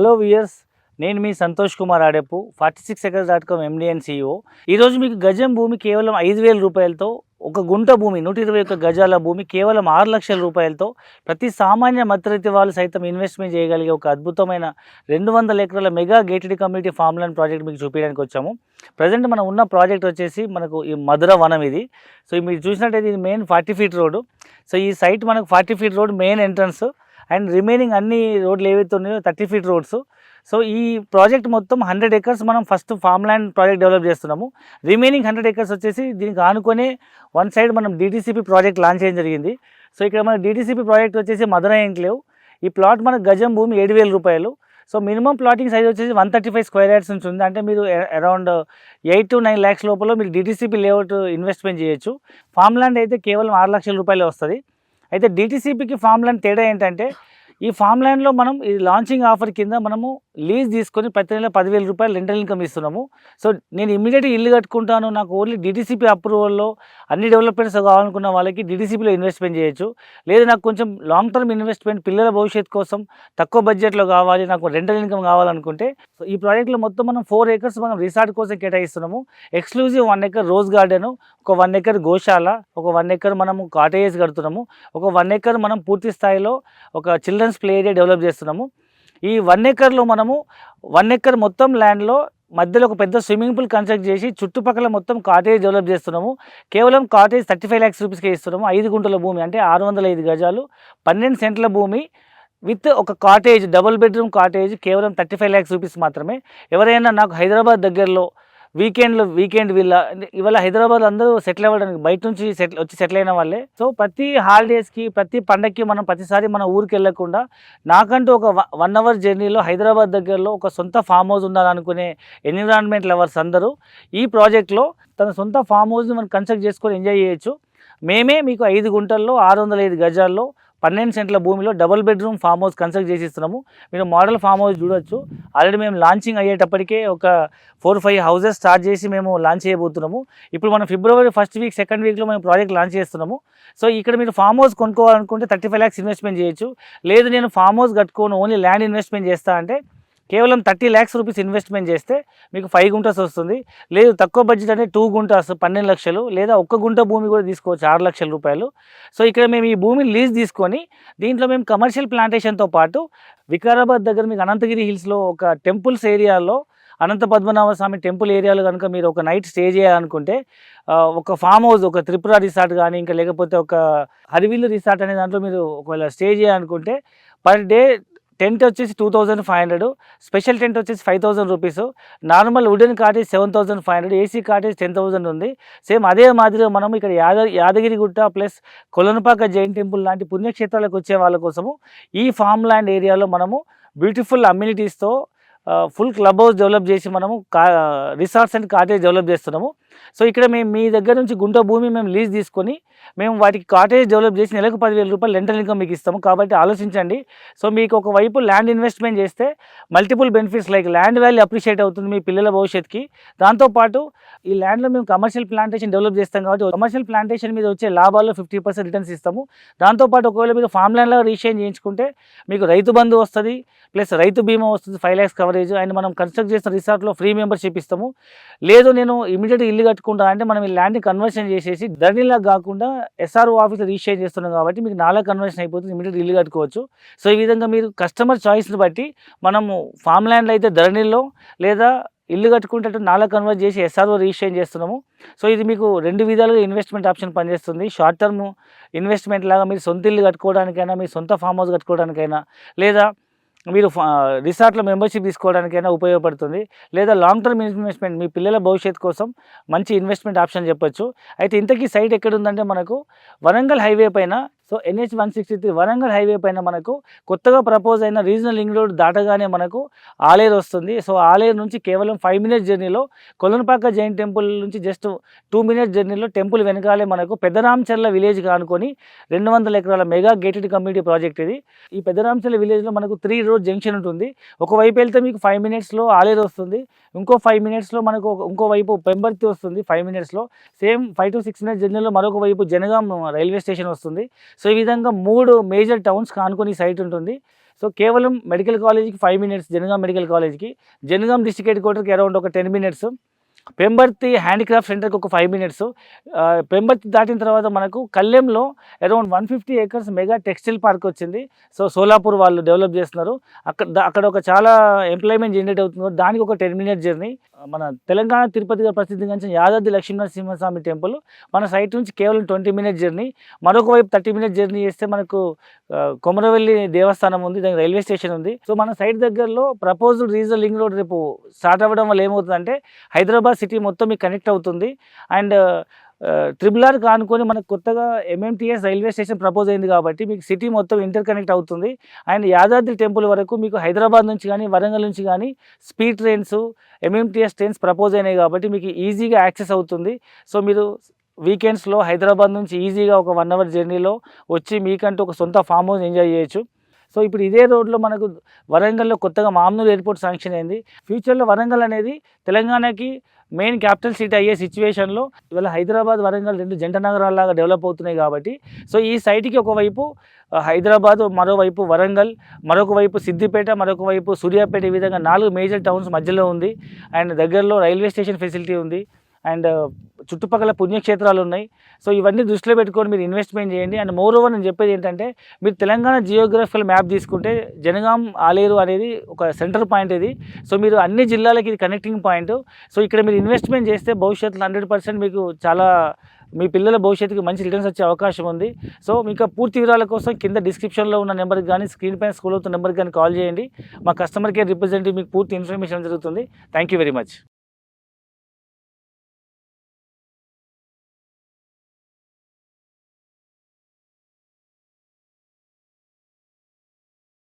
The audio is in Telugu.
హలో వియర్స్ నేను మీ Santosh Kumar Adeppu forty six acres dot com MD and CEO ఈరోజు మీకు గజం భూమి కేవలం ఐదు వేల రూపాయలతో ఒక గుంట భూమి నూట ఇరవై ఒక్క గజాల భూమి కేవలం ఆరు లక్షల రూపాయలతో ప్రతి సామాన్య మధ్యతరగతి వాళ్ళు సైతం ఇన్వెస్ట్మెంట్ చేయగలిగే ఒక అద్భుతమైన రెండు వందల ఎకరాల mega gated community farm land project మీకు చూపించడానికి వచ్చాము. ప్రజెంట్ మనం ఉన్న ప్రాజెక్ట్ వచ్చేసి మనకు ఈ మధుర వనం ఇది. సో మీరు చూసినట్టయితే ఇది main forty feet road. So ఈ సైట్ మనకు forty feet road main entrance. And remaining అన్ని రోడ్లు ఏవైతే ఉన్నాయో థర్టీ ఫీట్ రోడ్స్. సో ఈ ప్రాజెక్ట్ మొత్తం హండ్రెడ్ ఎకర్స్ మనం first farm land project develop చేస్తున్నాము. రిమైనింగ్ హండ్రెడ్ ఎకర్స్ వచ్చేసి దీనికి ఆనుకొని వన్ సైడ్ మనం డీటీసీపీ ప్రాజెక్ట్ లాంచ్ చేయడం జరిగింది. సో ఇక్కడ మన డీటీసీపీ ప్రాజెక్ట్ వచ్చేసి మధుర ఎంక్లేవ్ ఈ ప్లాట్ మన గజం భూమి ఏడు వేల రూపాయలు. సో మినిమం ప్లాటింగ్ సైజ్ వచ్చేసి one thirty five square yards నుంచి ఉంది. అంటే మీరు around eight to nine lakhs లోపల మీరు డీటీసీపీ లేఅవుట్ ఇన్వెస్ట్మెంట్ చేయొచ్చు. ఫామ్ ల్యాండ్ అయితే కేవలం ఆరు లక్షల రూపాయలు వస్తుంది. అయితే డిటీసీపీకి ఫామ్ ల్యాండ్ తేడా ఏంటంటే ఈ ఫామ్ ల్యాండ్లో మనం ఈ లాంచింగ్ ఆఫర్ కింద మనము లీజ్ తీసుకొని ప్రతి నెల పదివేల రూపాయలు రెంటల్ ఇన్కమ్ ఇస్తున్నాము. సో నేను ఇమీడియట్గా ఇల్లు కట్టుకుంటాను నాకు ఓన్లీ డిటీసీపీ అప్రూవల్లో అన్ని డెవలప్మెంట్స్ కావాలనుకున్న వాళ్ళకి డిటీసీపీలో ఇన్వెస్ట్మెంట్ చేయొచ్చు. లేదు నాకు కొంచెం లాంగ్ టర్మ్ ఇన్వెస్ట్మెంట్ పిల్లల భవిష్యత్తు కోసం తక్కువ బడ్జెట్లో కావాలి నాకు రెంటల్ ఇన్కమ్ కావాలనుకుంటే సో ఈ ప్రాజెక్ట్లో మొత్తం మనం ఫోర్ ఏకర్స్ మనం రిసార్ట్ కోసం కేటాయిస్తున్నాము. Exclusive one acre rose garden ఒక వన్ ఎకర్ గోశాల ఒక వన్ ఎకర్ మనము కాటేజెస్ కడుతున్నాము ఒక వన్ ఎకర్ మనం పూర్తి స్థాయిలో ఒక చిల్డ్రన్స్ ప్లే ఏరియా డెవలప్ చేస్తున్నాము. ఈ వన్ ఎకర్లో మనము వన్ ఎకర్ మొత్తం ల్యాండ్లో మధ్యలో ఒక పెద్ద స్విమ్మింగ్ పూల్ కన్స్ట్రక్ట్ చేసి చుట్టుపక్కల మొత్తం కాటేజ్ డెవలప్ చేస్తున్నాము. కేవలం కాటేజ్ థర్టీ ఫైవ్ ల్యాక్స్ రూపీస్కే ఇస్తున్నాము. ఐదు గుంటల భూమి అంటే ఆరు వందల ఐదు గజాలు. పన్నెండు సెంట్ల భూమి విత్ ఒక కాటేజ్ డబుల్ బెడ్రూమ్ కాటేజ్ కేవలం థర్టీ ఫైవ్ ల్యాక్స్ రూపీస్ మాత్రమే. ఎవరైనా నాకు హైదరాబాద్ దగ్గరలో వీకెండ్లో వీకెండ్ వీళ్ళ ఇవాళ హైదరాబాద్ అందరూ సెటిల్ అవ్వడానికి బయట నుంచి సెటిల్ వచ్చి సెటిల్ అయిన వాళ్ళే. సో ప్రతి హాలిడేస్కి ప్రతి పండగకి మనం ప్రతిసారి మన ఊరికి వెళ్ళకుండా నాకంటూ ఒక వన్ అవర్ జర్నీలో హైదరాబాద్ దగ్గరలో ఒక సొంత ఫామ్ హౌస్ ఉండాలనుకునే ఎన్విరాన్మెంట్ లవర్స్ అందరూ ఈ ప్రాజెక్ట్లో తన సొంత ఫామ్ హౌస్ని మనం కన్స్ట్రక్ట్ చేసుకొని ఎంజాయ్ చేయొచ్చు. మేమే మీకు ఐదు గుంటల్లో ఆరు వందల ఐదు గజాల్లో పన్నెండు సెంట్ల భూమిలో double bedroom farm house construct చేసి ఇస్తున్నాము మీరు మోడల్ ఫామ్ హౌస్ చూడొచ్చు. ఆల్రెడీ మేము లాంచింగ్ అయ్యేటప్పటికే ఒక ఫోర్ ఫైవ్ హౌసెస్ స్టార్ట్ చేసి మేము లాంచ్ చేయబోతున్నాము. ఇప్పుడు మనం ఫిబ్రవరి ఫస్ట్ వీక్ సెకండ్ వీక్లో మేము ప్రాజెక్ట్ లాంచ్ చేస్తున్నాము. సో ఇక్కడ మీరు ఫామ్ హౌస్ కొనుక్కోవాలనుకుంటే థర్టీ ఫైవ్ ల్యాక్స్ ఇన్వెస్ట్మెంట్ చేయొచ్చు. లేదు నేను ఫామ్ హౌస్ కట్టుకోను ఓన్లీ ల్యాండ్ ఇన్వెస్ట్మెంట్ చేస్తా అంటే కేవలం థర్టీ ల్యాక్స్ రూపీస్ ఇన్వెస్ట్మెంట్ చేస్తే మీకు ఫైవ్ గుంటాస్ వస్తుంది. లేదు తక్కువ బడ్జెట్ అంటే టూ గుంటాస్ పన్నెండు లక్షలు లేదా ఒక్క గుంట భూమి కూడా తీసుకోవచ్చు ఆరు లక్షల రూపాయలు. సో ఇక్కడ మేము ఈ భూమిని లీజ్ తీసుకొని దీంట్లో మేము కమర్షియల్ ప్లాంటేషన్తో పాటు వికారాబాద్ దగ్గర మీకు అనంతగిరి హిల్స్లో ఒక టెంపుల్స్ ఏరియాలో అనంత పద్మనాభ స్వామి టెంపుల్ ఏరియాలో కనుక మీరు ఒక నైట్ స్టే చేయాలనుకుంటే ఒక ఫామ్ హౌస్ ఒక త్రిపుర రిసార్ట్ కానీ ఇంకా లేకపోతే ఒక హరివిల్లు రిసార్ట్ అనే దాంట్లో మీరు ఒకవేళ స్టే చేయాలనుకుంటే పర్ డే టెంట్ వచ్చేసి two thousand five hundred special tent వచ్చేసి five thousand rupees. Normal wooden cottage seven thousand five hundred AC cottage ten thousand ఉంది. సేమ్ అదే మాదిరిగా మనం ఇక్కడ యాద యాదగిరిగుట్ట ప్లస్ కొలనపాక జైన్ టెంపుల్ లాంటి పుణ్యక్షేత్రాలకు వచ్చే వాళ్ళ కోసము ఈ ఫామ్ ల్యాండ్ ఏరియాలో మనము బ్యూటిఫుల్ అమ్యూనిటీస్తో ఫుల్ క్లబ్ హౌస్ డెవలప్ చేసి మనము కా రిసార్ట్స్ అండ్ కాటేజ్ డెవలప్ చేస్తున్నాము. సో ఇక్కడ మేము మీ దగ్గర నుంచి గుంట భూమి మేము లీజ్ తీసుకొని మేము వాటికి కాటేజ్ డెవలప్ చేసి నెలకు పదివేల రూపాయలు రెంటల్ ఇన్కమ్ మీకు ఇస్తాము. కాబట్టి ఆలోచించండి. సో మీకు ఒకవైపు ల్యాండ్ ఇన్వెస్ట్మెంట్ చేస్తే multiple benefits like land value appreciate అవుతుంది మీ పిల్లల భవిష్యత్తుకి. దాంతోపాటు ఈ ల్యాండ్లో మేము కమర్షియల్ ప్లాంటేషన్ డెవలప్ చేస్తాం కాబట్టి కమర్షియల్ ప్లాంటేషన్ మీద వచ్చే లాభాల్లో ఫిఫ్టీ పర్సెంట్ రిటర్న్స్ ఇస్తాము. దాంతోపాటు ఒకవేళ మీరు ఫామ్ ల్యాండ్లో రీషేన్ చేయించుకుంటే మీకు రైతు బంధు వస్తుంది ప్లస్ రైతు బీమా వస్తుంది five lakhs cover coverage and మనం కన్స్ట్రక్ట్ చేసిన రిసార్ట్లో ఫ్రీ మెంబర్షిప్ ఇస్తాము. లేదు నేను ఇమీడియట్గా ఇల్లు కట్టుకుంటా అంటే మనం ఈ ల్యాండ్ని కన్వర్షన్ చేసేసి ధరణిలా కాకుండా ఎస్ఆర్ఓ ఆఫీస్ రిజిస్టర్ చేస్తున్నాం కాబట్టి మీకు నాలుగు కన్వర్షన్ అయిపోతుంది ఇమీడియట్ ఇల్లు కట్టుకోవచ్చు. సో ఈ విధంగా మీరు కస్టమర్ చాయిస్ని బట్టి మనము ఫామ్ ల్యాండ్లో అయితే ధరణిలో లేదా ఇల్లు కట్టుకుంటే నాలుగు కన్వర్ట్ చేసి ఎస్ఆర్ఓ రిజిస్ట్రేషన్ చేస్తున్నాము. సో ఇది మీకు రెండు విధాలుగా ఇన్వెస్ట్మెంట్ ఆప్షన్ పనిచేస్తుంది. షార్ట్ టర్మ్ ఇన్వెస్ట్మెంట్ లాగా మీరు సొంత ఇల్లు కట్టుకోవడానికైనా మీ సొంత ఫామ్ హౌస్ కట్టుకోవడానికైనా లేదా మీరు రిసార్ట్లో మెంబర్షిప్ తీసుకోవడానికైనా ఉపయోగపడుతుంది. లేదా లాంగ్ టర్మ్ ఇన్వెస్ట్మెంట్ మీ పిల్లల భవిష్యత్తు కోసం మంచి ఇన్వెస్ట్మెంట్ ఆప్షన్ చెప్పొచ్చు. అయితే ఇంతకీ సైట్ ఎక్కడుందంటే మనకు వరంగల్ హైవే పైన so NH one sixty three Warangal highway పైన మనకు కొత్తగా ప్రపోజ్ అయిన రీజనల్ లింక్ రోడ్ దాటగానే మనకు ఆలేరు వస్తుంది. సో ఆలేరు నుంచి కేవలం ఫైవ్ మినిట్స్ జర్నీలో కొలనపాక జైన్ టెంపుల్ నుంచి జస్ట్ టూ మినిట్స్ జర్నీలో టెంపుల్ వెనకాలే మనకు పెద్దరామచర్ల విలేజ్ అనుకొని రెండు వందల ఎకరాల మెగా గేటెడ్ కమ్యూనిటీ ప్రాజెక్ట్ ఇది. ఈ పెద్దరామచర్ల విలేజ్లో మనకు త్రీ రోడ్ జంక్షన్ ఉంటుంది. ఒకవైపు వెళ్తే మీకు ఫైవ్ మినిట్స్లో ఆలేరు వస్తుంది. ఇంకో ఫైవ్ మినిట్స్లో మనకు ఇంకోవైపు ఇంకో వైపు పెంబర్తి వస్తుంది ఫైవ్ మినిట్స్లో same five to six minutes జర్నీలో మరొక వైపు జనగాం రైల్వే స్టేషన్ వస్తుంది. సో ఈ విధంగా మూడు మేజర్ టౌన్స్ కానుకొని సైట్ ఉంటుంది. సో కేవలం మెడికల్ కాలేజ్కి ఫైవ్ మినిట్స్ జనగాం మెడికల్ కాలేజ్కి. జనగాం డిస్ట్రిక్ట్ హెడ్ క్వార్టర్కి అరౌండ్ ఒక టెన్ మినిట్స్. పెంబర్తి హ్యాండిక్రాఫ్ట్ సెంటర్కి ఒక ఫైవ్ మినిట్స్. పెంబర్తి దాటిన తర్వాత మనకు కళ్యాణ్లో around one fifty acres mega textile park వచ్చింది. సో సోలాపూర్ వాళ్ళు డెవలప్ చేస్తున్నారు. అక్కడ అక్కడ ఒక చాలా ఎంప్లాయ్మెంట్ జనరేట్ అవుతుంది. దానికి ఒక టెన్ మినిట్ జర్నీ. మన తెలంగాణ తిరుపతిగా ప్రసిద్ధిగాంచిన యాదాద్రి లక్ష్మీనరసింహస్వామి టెంపుల్ మన సైట్ నుంచి కేవలం ట్వంటీ మినిట్ జర్నీ. మరొక వైపు థర్టీ మినిట్ జర్నీ చేస్తే మనకు కొమరవెల్లి దేవస్థానం ఉంది దానికి రైల్వే స్టేషన్ ఉంది. సో మన సైట్ దగ్గరలో ప్రపోజ్డ్ రీజనల్ లింక్ రోడ్ రేపు స్టార్ట్ అవ్వడం వల్ల ఏమవుతుందంటే హైదరాబాద్ సిటీ మొత్తం మీకు కనెక్ట్ అవుతుంది. అండ్ ట్రిపుల్ ఆర్ కానుకొని మనకు కొత్తగా ఎంఎంటీఎస్ రైల్వే స్టేషన్ ప్రపోజ్ అయింది కాబట్టి మీకు సిటీ మొత్తం ఇంటర్ కనెక్ట్ అవుతుంది. అండ్ యాదాద్రి టెంపుల్ వరకు మీకు హైదరాబాద్ నుంచి కానీ వరంగల్ నుంచి కానీ speed trains MMTS trains propose అయినాయి కాబట్టి మీకు ఈజీగా యాక్సెస్ అవుతుంది. సో మీరు వీకెండ్స్లో హైదరాబాద్ నుంచి ఈజీగా ఒక వన్ అవర్ జర్నీలో వచ్చి మీకంటూ ఒక సొంత ఫామ్ హౌస్ ఎంజాయ్ చేయొచ్చు. సో ఇప్పుడు ఇదే రోడ్లో మనకు వరంగల్లో కొత్తగా మామూలు ఎయిర్పోర్ట్ శాంక్షన్ అయింది. ఫ్యూచర్లో వరంగల్ అనేది తెలంగాణకి మెయిన్ క్యాపిటల్ సిటీ అయ్యే సిచ్యువేషన్లో ఇవాళ హైదరాబాద్ వరంగల్ రెండు జంట నగరాల్లాగా డెవలప్ అవుతున్నాయి కాబట్టి సో ఈ సైట్కి ఒకవైపు హైదరాబాద్ మరోవైపు వరంగల్ మరొక వైపు సిద్దిపేట మరొక వైపు సూర్యాపేట ఈ విధంగా నాలుగు మేజర్ టౌన్స్ మధ్యలో ఉంది. అండ్ దగ్గరలో రైల్వే స్టేషన్ ఫెసిలిటీ ఉంది. అండ్ చుట్టుపక్కల పుణ్యక్షేత్రాలు ఉన్నాయి. సో ఇవన్నీ దృష్టిలో పెట్టుకొని మీరు ఇన్వెస్ట్మెంట్ చేయండి. అండ్ మోర్ ఓవర్ నేను చెప్పేది ఏంటంటే మీరు తెలంగాణ జియోగ్రఫికల్ మ్యాప్ తీసుకుంటే జనగాం ఆలేరు అనేది ఒక సెంటర్ పాయింట్ ఇది. సో మీరు అన్ని జిల్లాలకి ఇది కనెక్టింగ్ పాయింట్ సో ఇక్కడ మీరు ఇన్వెస్ట్మెంట్ చేస్తే భవిష్యత్తులో హండ్రెడ్ పర్సెంట్ మీకు చాలా మీ పిల్లల భవిష్యత్తుకి మంచి రిటర్న్స్ వచ్చే అవకాశం ఉంది. సో మీకు పూర్తి వివరాల కోసం కింద డిస్క్రిప్షన్లో ఉన్న నెంబర్కి కానీ స్క్రీన్ పైన స్కూల్ అవుతున్న నెంబర్కి కానీ కాల్ చేయండి. మా కస్టమర్ కేర్ రిప్రజెంటేటివ్ మీకు పూర్తి ఇన్ఫర్మేషన్ జరుగుతుంది. Thank you very much